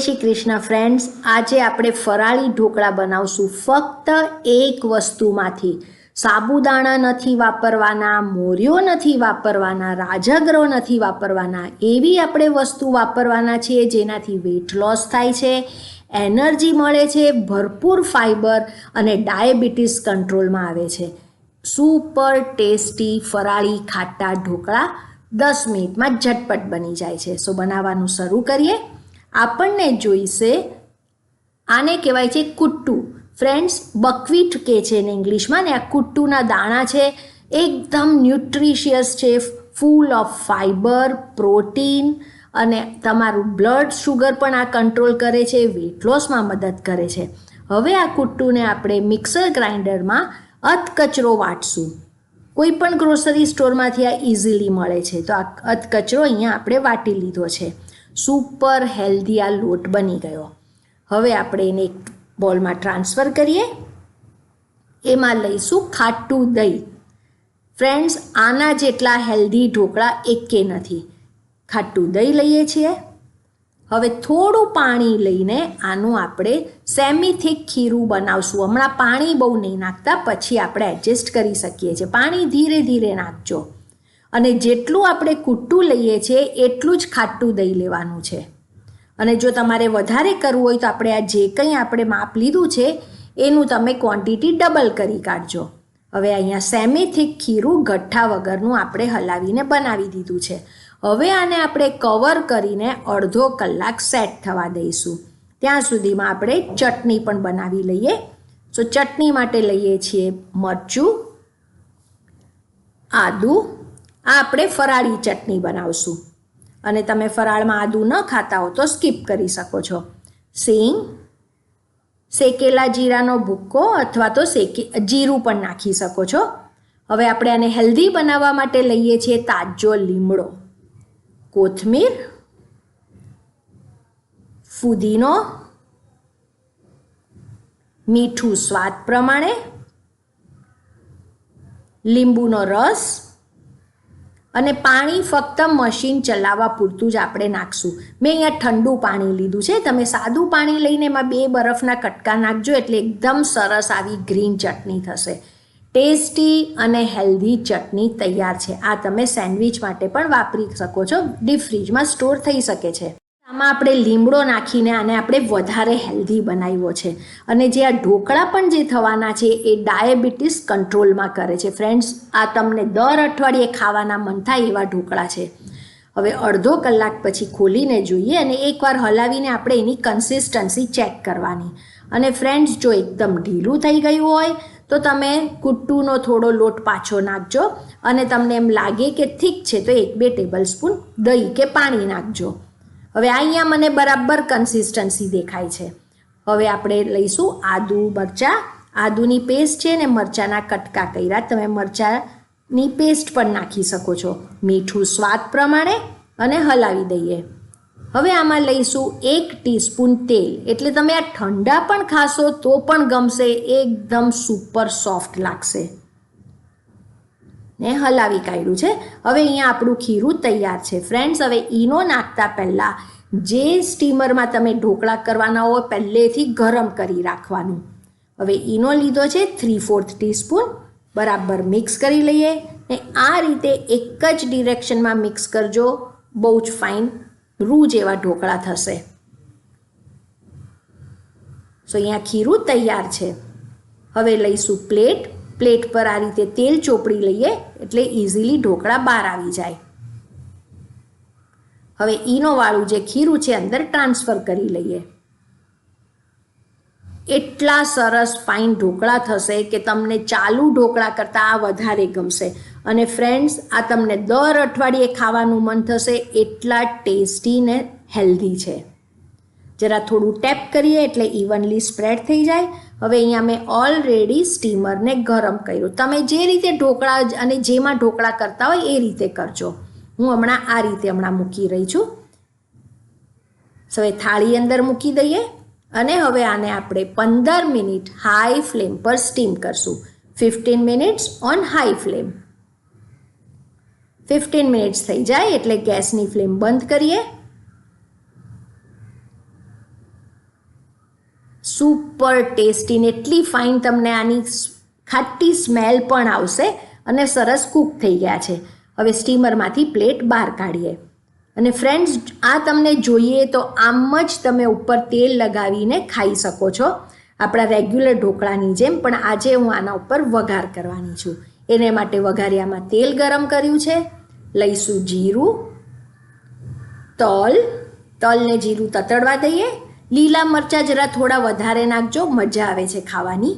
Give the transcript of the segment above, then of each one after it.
Shri Krishna friends આજે આપણે ફરાળી ઢોકળા બનાવશું. ફક્ત એક વસ્તુમાંથી. સાબુદાણા નથી વાપરવાના મોરિયો નથી વાપરવાના, રાજગરો નથી વાપરવાના. એવી આપણે વસ્તુ વાપરવાના છીએ જેનાથી વેટ લોસ થાય છે, એનર્જી મળે છે, ભરપૂર ફાઈબર અને ડાયાબિટીસ કંટ્રોલમાં આવે છે. સુપર ટેસ્ટી ફરાળી ખાટા ઢોકળા દસ મિનિટમાં ઝટપટ બની જાય છે. સો બનાવવાનું શરૂ કરીએ. આપણને જોઈશે, આને કહેવાય છે કુટ્ટુ. ફ્રેન્ડ્સ બકવીટ કે છે એને ઇંગ્લિશમાં, ને આ કુટ્ટુના દાણા છે, એકદમ ન્યુટ્રિશિયસ છે ફૂલ ઓફ ફાઈબર પ્રોટીન અને તમારું બ્લડ શુગર પણ આ કંટ્રોલ કરે છે વેટ લોસમાં મદદ કરે છે. હવે આ કુટ્ટુને આપણે મિક્સર ગ્રાઇન્ડરમાં અધકચરો વાટશું. કોઈ પણ ગ્રોસરી સ્ટોરમાંથી આ ઇઝીલી મળે છે. તો આ અધકચરો અહીંયા આપણે વાટી લીધો છે. સુપર હેલ્ધી આ લોટ બની ગયો. હવે આપણે એને એક બોલમાં ટ્રાન્સફર કરીએ. એમાં લઈશું ખાટું દહીં. ફ્રેન્ડ્સ, આના જેટલા હેલ્ધી ઢોકળા એકે નથી. ખાટું દહીં લઈએ છીએ. હવે થોડું પાણી લઈને આનું આપણે સેમી થીક ખીરું બનાવશું. હમણાં પાણી બહુ નહીં નાખતા, પછી આપણે એડજસ્ટ કરી શકીએ છીએ. પાણી ધીરે ધીરે નાખજો. અને જેટલું આપણે કૂટું લઈએ છીએ, એટલું જ ખાટું દહીં લેવાનું છે. અને જો તમારે વધારે કરવું હોય તો આપણે આ જે કંઈ આપણે માપ લીધું છે, એનું તમે ક્વોન્ટિટી ડબલ કરી કાઢજો. હવે અહીંયા સેમીથિક ખીરું ગઠ્ઠા વગરનું આપણે હલાવીને બનાવી દીધું છે. હવે આને આપણે કવર કરીને અડધો કલાક સેટ થવા દઈશું. ત્યાં સુધીમાં આપણે ચટણી પણ બનાવી લઈએ. સો ચટણી માટે લઈએ છીએ મરચું, આદું આ આપણે ફરાળી ચટણી બનાવશું. અને તમે ફરાળમાં આદું ન ખાતા હો તો સ્કીપ કરી શકો છો. સિંગ, શેકેલા જીરાનો ભૂક્કો અથવા તો શેકી, જીરું પણ નાખી શકો છો. હવે આપણે આને હેલ્ધી બનાવવા માટે લઈએ છીએ તાજો લીમડો. કોથમીર, ફુદીનો, મીઠું સ્વાદ પ્રમાણે, લીંબુનો રસ અને પાણી ફક્ત મશીન ચલાવવા પૂરતું જ આપણે નાખશું. મેં અહીંયા ઠંડુ પાણી લીધું છે. તમે સાદું પાણી લઈને એમાં બે બરફના કટકા નાખજો એટલે એકદમ સરસ આવી ગ્રીન ચટણી થશે. ટેસ્ટી અને હેલ્ધી ચટણી તૈયાર છે. આ તમે સેન્ડવિચ માટે પણ વાપરી શકો છો. ડીપ ફ્રીજમાં સ્ટોર થઈ શકે છે. આમાં આપણે લીમડો નાખીને આને આપણે વધારે હેલ્ધી બનાવ્યો છે. અને જે આ ઢોકળા પણ જે થવાના છે એ ડાયાબિટીસ કંટ્રોલમાં કરે છે. ફ્રેન્ડ્સ, આ તમને દર અઠવાડિયે ખાવાના મન થાય એવા ઢોકળા છે. હવે અડધો કલાક પછી ખોલીને જોઈએ અને એકવાર હલાવીને આપણે એની કન્સિસ્ટન્સી ચેક કરવાની. અને ફ્રેન્ડ્સ, જો એકદમ ઢીલું થઈ ગયું હોય, તો તમે કુટ્ટુનો થોડો લોટ પાછો નાખજો અને તમને એમ લાગે કે ઠીક છે, તો એક બે ટેબલ સ્પૂન દહીં કે પાણી નાખજો. હવે અહીંયા મને બરાબર કન્સિસ્ટન્સી દેખાય છે. હવે આપણે લઈશું આદુ, મરચાં. આદુની પેસ્ટ છે ને મરચાંના કટકા કર્યા. તમે મરચાંની પેસ્ટ પણ નાખી શકો છો. મીઠું સ્વાદ પ્રમાણે અને હલાવી દઈએ. હવે આમાં લઈશું એક ટીસ્પૂન તેલ. એટલે તમે આ ઠંડા પણ ખાશો તો પણ ગમશે. એકદમ સુપર સોફ્ટ લાગશે. ને હલાવી કાઢ્યું છે. હવે અહીંયા આપણું ખીરું તૈયાર છે. ફ્રેન્ડ્સ હવે ઈનો નાખતા પહેલાં જે સ્ટીમરમાં તમે ઢોકળા કરવાના હોય પહેલેથી ગરમ કરી રાખવાનું. હવે ઈનો લીધો છે થ્રી ફોર્થ ટીસ્પૂન બરાબર મિક્સ કરી લઈએ ને આ રીતે એક જ ડિરેક્શનમાં મિક્સ કરજો. બહુ જ ફાઇન રૂ જેવા ઢોકળા થશે. સો અહીંયા ખીરું તૈયાર છે. હવે લઈશું પ્લેટ પ્લેટ પર આ રીતે તેલ ચોપડી લઈએ એટલે ઇઝીલી ઢોકળા બહાર આવી જાય. હવે ઈનોવાળું જે ખીરું છે અંદર ટ્રાન્સફર કરી લઈએ. એટલા સરસ ફાઇન ઢોકળા થશે કે તમને ચાલુ ઢોકળા કરતાં આ વધારે ગમશે. અને ફ્રેન્ડ્સ, આ તમને દર અઠવાડિયે ખાવાનું મન થશે એટલા ટેસ્ટી ને હેલ્ધી છે. જરા થોડું ટેપ કરીએ એટલે ઇવનલી સ્પ્રેડ થઈ જાય. હવે અહીંયા મેં ઓલરેડી સ્ટીમરને ગરમ કર્યું. તમે જે રીતે ઢોકળા અને જેમાં ઢોકળા કરતા હોય એ રીતે કરજો. હું હમણાં આ રીતે હમણાં મૂકી રહી છું. હવે થાળી અંદર મૂકી દઈએ અને હવે આને આપણે પંદર મિનિટ હાઈ ફ્લેમ પર સ્ટીમ કરશું. Fifteen minutes on high flame fifteen minutes થઈ જાય એટલે ગેસની ફ્લેમ બંધ કરીએ. સુપર ટેસ્ટી ને એટલી ફાઇન તમને આની ખાટી સ્મેલ પણ આવશે અને સરસ કૂક થઈ ગયા છે. હવે સ્ટીમરમાંથી પ્લેટ બહાર કાઢીએ. અને ફ્રેન્ડ્સ આ તમને જોઈએ તો આમ જ તમે ઉપર તેલ લગાવીને ખાઈ શકો છો. આપણા રેગ્યુલર ઢોકળાની જેમ, પણ આજે હું આના ઉપર વઘાર કરવાની છું. એને માટે વઘારિયામાં તેલ ગરમ કર્યું છે. લઈશું જીરું, તલ. તલને જીરું તતડવા દઈએ. લીલા મરચાં જરા થોડા વધારે નાખજો, મજા આવે છે ખાવાની.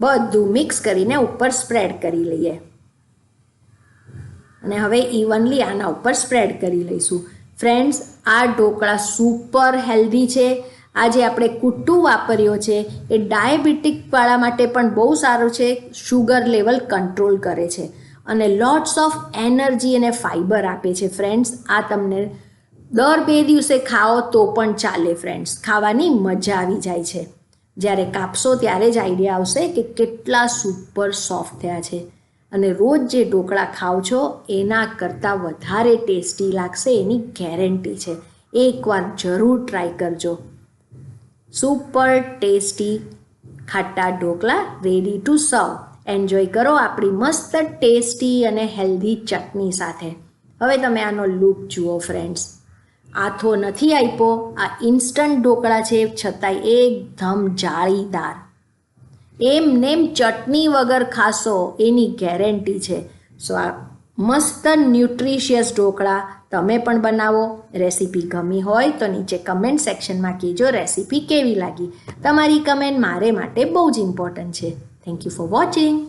બધું મિક્સ કરીને ઉપર સ્પ્રેડ કરી લઈએ. અને હવે ઇવનલી આના ઉપર સ્પ્રેડ કરી લઈશું. ફ્રેન્ડ્સ આ ઢોકળા સુપર હેલ્ધી છે. આજે આપણે કુટ્ટુ વાપર્યો છે. એ ડાયાબિટીકવાળા માટે પણ બહુ સારું છે. શુગર લેવલ કંટ્રોલ કરે છે. અને લોટ્સ ઓફ એનર્જી અને ફાઈબર આપે છે. ફ્રેન્ડ્સ આ તમને દર બે દિવસે ખાઓ તો પણ ચાલે ફ્રેન્ડ્સ ખાવાની મજા આવી જાય છે. જ્યારે કાપશો ત્યારે જ આઈડિયા આવશે કે કેટલા સુપર સોફ્ટ થયા છે. અને રોજ જે ઢોકળા ખાઓ છો, એના કરતાં વધારે ટેસ્ટી લાગશે એની ગેરંટી છે. એકવાર જરૂર ટ્રાય કરજો. સુપર ટેસ્ટી ખાટા dhokla ready to serve enjoy કરો આપણી મસ્ત ટેસ્ટી અને હેલ્ધી ચટણી સાથે. હવે તમે આનો લુક જુઓ ફ્રેન્ડ્સ આથો નથી આપ્યો. આ ઇન્સ્ટન્ટ ઢોકળા છે, છતાંય એકદમ જાળીદાર. એમ નેમ ચટણી વગર ખાશો, એની ગેરંટી છે. સો આ મસ્ત ન્યુટ્રિશિયસ ઢોકળા તમે પણ બનાવો. રેસીપી ગમી હોય તો નીચે કમેન્ટ સેક્શનમાં કહેજો રેસીપી કેવી લાગી. તમારી કમેન્ટ મારે માટે બહુ જ ઇમ્પોર્ટન્ટ છે. Thank you for watching